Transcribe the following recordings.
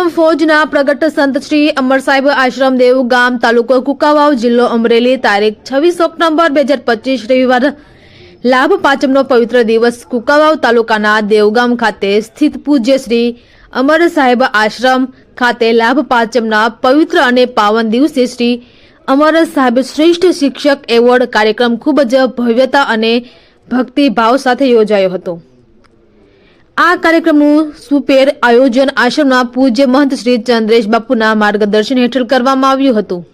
દેવગમ ફૌજના પ્રગટ સંત શ્રી અમર સાહેબ આશ્રમ દેવગામ તાલુકો કુકાવાવ, જિલ્લો અમરેલી, તારીખ છવ્વીસ ઓક્ટોબર બે હજાર પચીસ રવિવાર. લાભ પાંચમનો પવિત્ર દિવસ કુકાવાવ તાલુકાના દેવગામ ખાતે સ્થિત પૂજ્ય શ્રી અમર સાહેબ આશ્રમ ખાતે લાભ પાંચમના પવિત્ર અને પાવન દિવસે શ્રી અમર સાહેબ શ્રેષ્ઠ શિક્ષક એવોર્ડ કાર્યક્રમ ખૂબ જ ભવ્યતા અને ભક્તિભાવ સાથે યોજાયો હતો. આ કાર્યક્રમનું સુપેર આયોજન આશ્રમના પૂજ્ય મહંત શ્રી ચંદ્રેશ બાપુના માર્ગદર્શન હેઠળ કરવામાં આવ્યું હતું.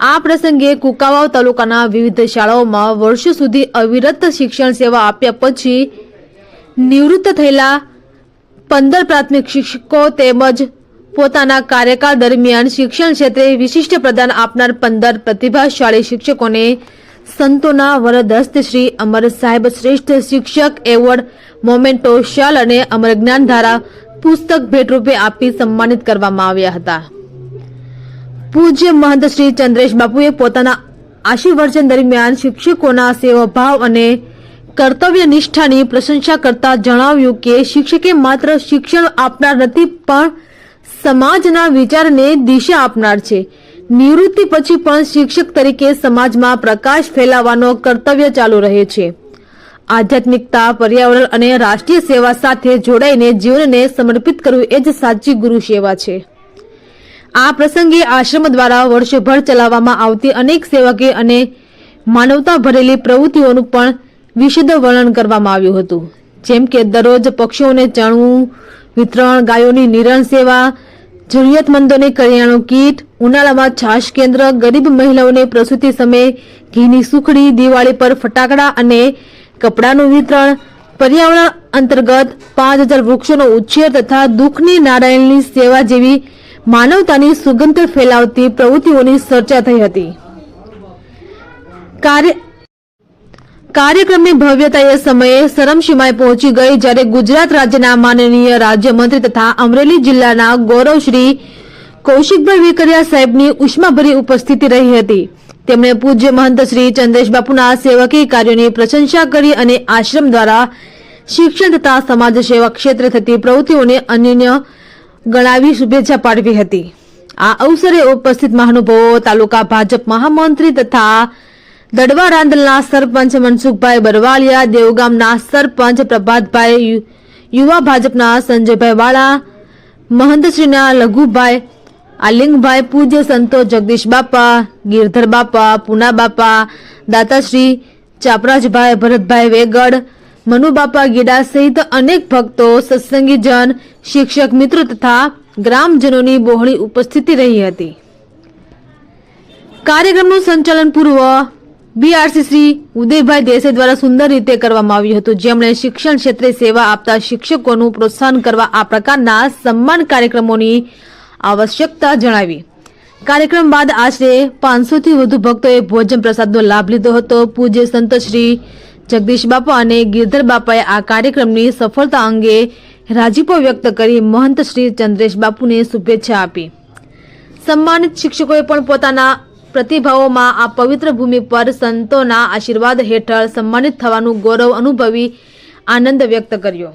આ પ્રસંગે કુકાવાવ તાલુકાના વિવિધ શાળાઓમાં વર્ષો સુધી અવિરત શિક્ષણ સેવા આપ્યા પછી નિવૃત્ત થયેલા પંદર પ્રાથમિક શિક્ષકો તેમજ પોતાના કાર્યકાળ દરમિયાન શિક્ષણ ક્ષેત્રે વિશિષ્ટ પ્રદાન આપનાર પંદર પ્રતિભાશાળી શિક્ષકોને સંતોના વરદસ્ત શ્રી અમર સાહેબ શ્રેષ્ઠ શિક્ષક એવોર્ડ મોમેન્ટો શાલ અને અમર જ્ઞાન ધારા પુસ્તક ભેટરૂપે આપી સન્માનિત કરવામાં આવ્યા હતા. પૂજ્ય મહંત શ્રી ચંદ્રેશ બાપુએ પોતાના આશીર્વચન દરમિયાન શિક્ષકોના સેવાભાવ અને કર્તવ્ય નિષ્ઠાની પ્રશંસા કરતા જણાવ્યું કે શિક્ષકે માત્ર શિક્ષણ આપનાર નથી, પણ સમાજના વિચારને દિશા આપનાર છે. નિવૃત્તિ પછી પણ શિક્ષક તરીકે સમાજમાં પ્રકાશ ફેલાવવાનો કર્તવ્ય ચાલુ રહે છે. આધ્યાત્મિકતા, પર્યાવરણ અને રાષ્ટ્રીય સેવા સાથે જોડાઈને જીવનને સમર્પિત કરવું એ જ સાચી ગુરુ સેવા છે. આ પ્રસંગે આશ્રમ દ્વારા વર્ષોભર ચલાવવામાં આવતી અનેક સેવકે અને માનવતા ભરેલી પ્રવૃત્તિઓનું પણ વિશદ વર્ણન કરવામાં આવ્યું હતું. જેમ કે દરરોજ પક્ષીઓને ચણવું, વિતરણ, ગાયોની નિરણ સેવા, જરૂરિયાતમંદોને કરિયાણું કીટ, ઉનાળામાં છાશ કેન્દ્ર, ગરીબ મહિલાઓને પ્રસૂતિ સમયે ઘીની સુખડી, દિવાળી પર ફટાકડા અને કપડાનું વિતરણ, પર્યાવરણ અંતર્ગત પાંચ હજાર વૃક્ષોનો ઉછેર તથા દુઃખની નારાયણની સેવા જેવી માનવતાની સુગંધ ફેલાવતી પ્રવૃત્તિઓની ચર્ચા થઈ હતી. કાર્ય કાર્યક્રમની ભવ્યતા એ સમયે સરમસીમાએ પહોંચી ગઈ જ્યારે ગુજરાત રાજ્યના માનનીય રાજ્યમંત્રી તથા અમરેલી જિલ્લાના ગૌરવશ્રી કૌશિકભાઈ વેકરિયા સાહેબની ઉષ્માભરી ઉપસ્થિતિ રહી હતી. તેમણે પૂજ્ય મહંત શ્રી ચંદ્રેશ બાપુના સેવકીય કાર્યોની પ્રશંસા કરી અને આશ્રમ દ્વારા શિક્ષણ તથા સમાજ સેવા ક્ષેત્રે થતી પ્રવૃત્તિઓને અનન્ય ગણાવી શુભેચ્છા પાઠવી હતી. આ અવસરે ઉપસ્થિત મહાનુભાવો, તાલુકા ભાજપ મહામંત્રી તથા દડવા રાંદલના સરપંચ મનસુખભાઈ બરવાલિયા, દેવગામના સરપંચ પ્રભાતભાઈ યુવા ભાજપના સંજયભાઈ વાળા, મહંતશ્રીના લઘુભાઈ આલિંગભાઈ પૂજ્ય સંતો જગદીશ બાપા, ગિરધર બાપા, પૂના બાપા, દાતાશ્રી, ચાપરાજભાઈ, ભરતભાઈ વેગડ મનુબાપા ગીડા સહિત અનેક ભક્તો સત્સંગીજન શિક્ષક મિત્રો તથા ગ્રામજનોની બહોળી ઉપસ્થિતિ રહી હતી. કાર્યક્રમનું સંચાલન પૂર્વ બીઆરસી શ્રી ઉદયભાઈ દેસાઈ દ્વારા સુંદર રીતે કરવામાં આવ્યું હતું. જેમણે શિક્ષણ ક્ષેત્રે સેવા આપતા શિક્ષકોનું પ્રોત્સાહન કરવા આ પ્રકારના સન્માન કાર્યક્રમોની આવશ્યકતા જણાવી. કાર્યક્રમ બાદ આશરે પાંચસોથી વધુ ભક્તોએ ભોજન પ્રસાદનો લાભ લીધો હતો. પૂજ્ય સંત શ્રી જગદીશ બાપા અને ગિરધર બાપાએ આ કાર્યક્રમની સફળતા અંગે રાજીપો વ્યક્ત કરી મહંત શ્રી ચંદ્રેશ બાપુને શુભેચ્છા આપી. સન્માનિત શિક્ષકોએ પણ પોતાના પ્રતિભાવોમાં આ પવિત્ર ભૂમિ પર સંતોના આશીર્વાદ હેઠળ સન્માનિત થવાનું ગૌરવ અનુભવી આનંદ વ્યક્ત કર્યો.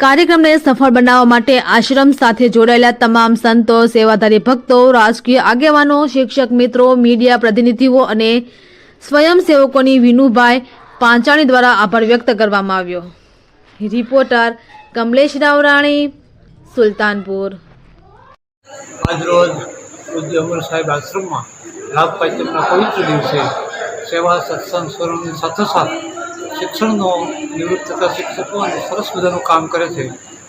કાર્યક્રમને સફળ બનાવવા માટે આશ્રમ સાથે જોડાયેલા તમામ સંતો, સેવાધારી ભક્તો, રાજકીય આગેવાનો, શિક્ષક મિત્રો, મીડિયા પ્રતિનિધિઓ અને સ્વયંસેવકોની વિનુભાઈ પાંચાણી દ્વારા આભાર વ્યક્ત કરવામાં આવ્યો. રિપોર્ટર કમલેશ રાવરાણી, સુલતાનપુર. આજરોજ પૂજ્ય સાહેબ આશ્રમમાં લાભ પાંચમના પવિત્ર દિવસે સેવા સત્સંગ સ્વરૂપની સાથોસાથ શિક્ષણનો નિવૃત્ત થતા શિક્ષકો અને સરસ મજાનું કામ કરે છે,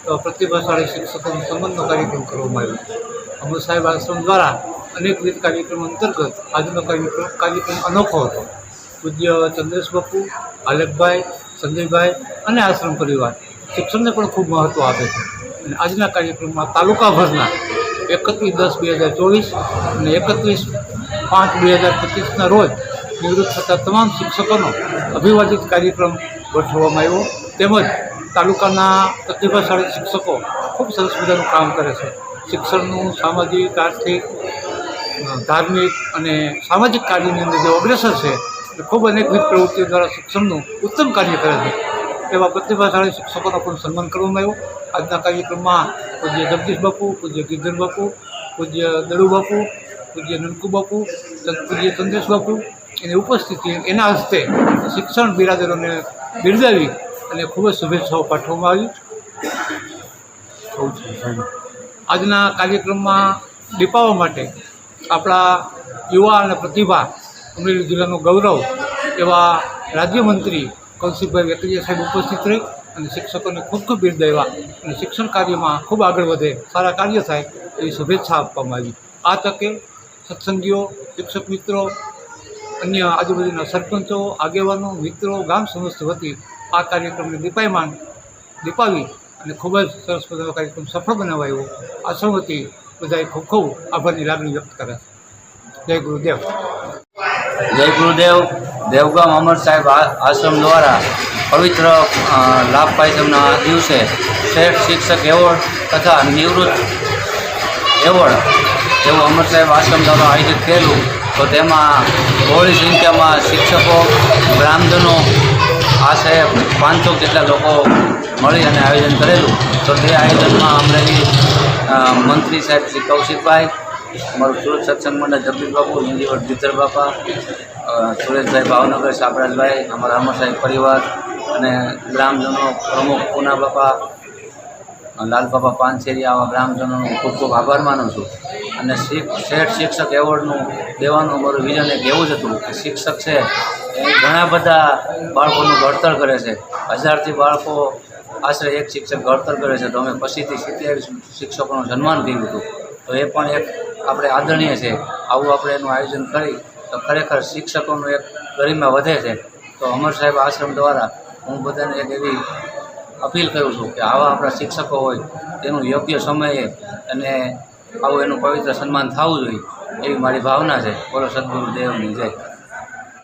તો પ્રતિભાશાળી શિક્ષકોનો સંબંધનો કાર્યક્રમ કરવામાં આવ્યો. અમર સાહેબ આશ્રમ દ્વારા અનેકવિધ કાર્યક્રમ અંતર્ગત આજનો કાર્યક્રમ કાર્યક્રમ અનોખો હતો. પૂજ્ય ચંદ્રેશ બાપુ, આલેખભાઈ, સંજયભાઈ અને આશ્રમ પરિવાર શિક્ષણને પણ ખૂબ મહત્ત્વ આપે છે. અને આજના કાર્યક્રમમાં તાલુકાભરના એકત્રીસ દસ બે હજાર ચોવીસ અને એકત્રીસ પાંચ બે હજાર પચીસના રોજ નિવૃત્ત થતા તમામ શિક્ષકોનો અભિવાદિત કાર્યક્રમ ગોઠવવામાં આવ્યો. તેમજ તાલુકાના પ્રતિભાશાળી શિક્ષકો ખૂબ સરસ મજાનું કામ કરે છે. શિક્ષણનું સામાજિક, આર્થિક, ધાર્મિક અને સામાજિક કાર્યની અંદર જે અગ્રેસર છે, એ ખૂબ અનેકવિધ પ્રવૃત્તિઓ દ્વારા શિક્ષણનું ઉત્તમ કાર્ય કરે છે. એવા પ્રતિભાશાળી શિક્ષકોનો પણ સન્માન કરવામાં આવ્યો. આજના કાર્યક્રમમાં પૂજ્ય જગદીશ બાપુ, પૂજ્ય ગિરધર બાપુ, પૂજ્ય દડુ બાપુ, પૂજ્ય નનકુ બાપુ, પૂજ્ય ચંદ્રેશ બાપુ એની ઉપસ્થિતિ એના હસ્તે શિક્ષણ બિરાદરોને બિરદાવી અને ખૂબ જ શુભેચ્છાઓ પાઠવવામાં આવી. આજના કાર્યક્રમમાં દીપાવવા માટે આપણા યુવા અને પ્રતિભા અમરેલી જિલ્લાનું ગૌરવ એવા રાજ્યમંત્રી કૌશિકભાઈ વેકરિયા સાહેબ ઉપસ્થિત રહી અને શિક્ષકોને ખૂબ ખૂબ બિરદાવ્યા અને શિક્ષણ કાર્યમાં ખૂબ આગળ વધે, સારા કાર્ય થાય એવી શુભેચ્છા આપવામાં આવી. આ તકે સત્સંગીઓ, શિક્ષક મિત્રો અન્ય આજુબાજુના સરપંચો, આગેવાનો, મિત્રો, ગામ સમસ્ત વતી આ કાર્યક્રમને દીપાયમાન દીપાવી અને ખૂબ જ સરસ મજાનો કાર્યક્રમ સફળ બનાવાયો. આશ્રમ વતી બધાએ ખૂબ ખૂબ આભારની લાગણી વ્યક્ત કરે જય ગુરુદેવ. જય ગુરુદેવ. દેવગામ અમર સાહેબ આ- આશ્રમ દ્વારા પવિત્ર લાભ પાંચમના દિવસે શ્રેષ્ઠ શિક્ષક એવોર્ડ તથા નિવૃત્ત એવોર્ડ એવું અમર સાહેબ આશ્રમ દ્વારા આયોજિત કરેલું તો તેમાં બહોળી સંખ્યામાં શિક્ષકો, બ્રાહ્મણો, આશરે પાંચસો જેટલા લોકો મળી અને આયોજન કરેલું. તો તે આયોજનમાં અમરેલી મંત્રી સાહેબ શ્રી કૌશિકભાઈ, અમારું સુરત સત્સંગ મંડળ જગદીશબાબુ બાપુ, નિંદીવર ગીતર બાપા સુરેશભાઈ ભાવનગર સાપરાજભાઈ અમારા અમર સાહેબ પરિવાર અને ગ્રામજનો પ્રમુખ પૂના બાપા લાલ બાપા પાનસેરી આવા બ્રાહ્મજનોનો ખૂબ ખૂબ આભાર માનું છું. અને શ્રેષ્ઠ શિક્ષક એવોર્ડનું દેવાનું મારું વિઝન એક એવું જ હતું કે શિક્ષક છે એ ઘણા બધા બાળકોનું ઘડતર કરે છે. હજારથી બાળકો આશરે એક શિક્ષક ઘડતર કરે છે. તો અમે પછીથી સિત્તેર શિક્ષકોનું સન્માન કર્યું હતું. તો એ પણ એક આપણે આદરણીય છે. આવું આપણે એનું આયોજન કરી તો ખરેખર શિક્ષકોનું એક ગરિમા વધે છે. તો અમર સાહેબ આશ્રમ દ્વારા હું બધાને એક એવી અપીલ કરું છું કે આવા આપણા શિક્ષકો હોય, તેનું યોગ્ય સમયે અને આવું એનું પવિત્ર સન્માન થવું જોઈએ, એવી મારી ભાવના છે. બોલો સદગુરુદેવની જય.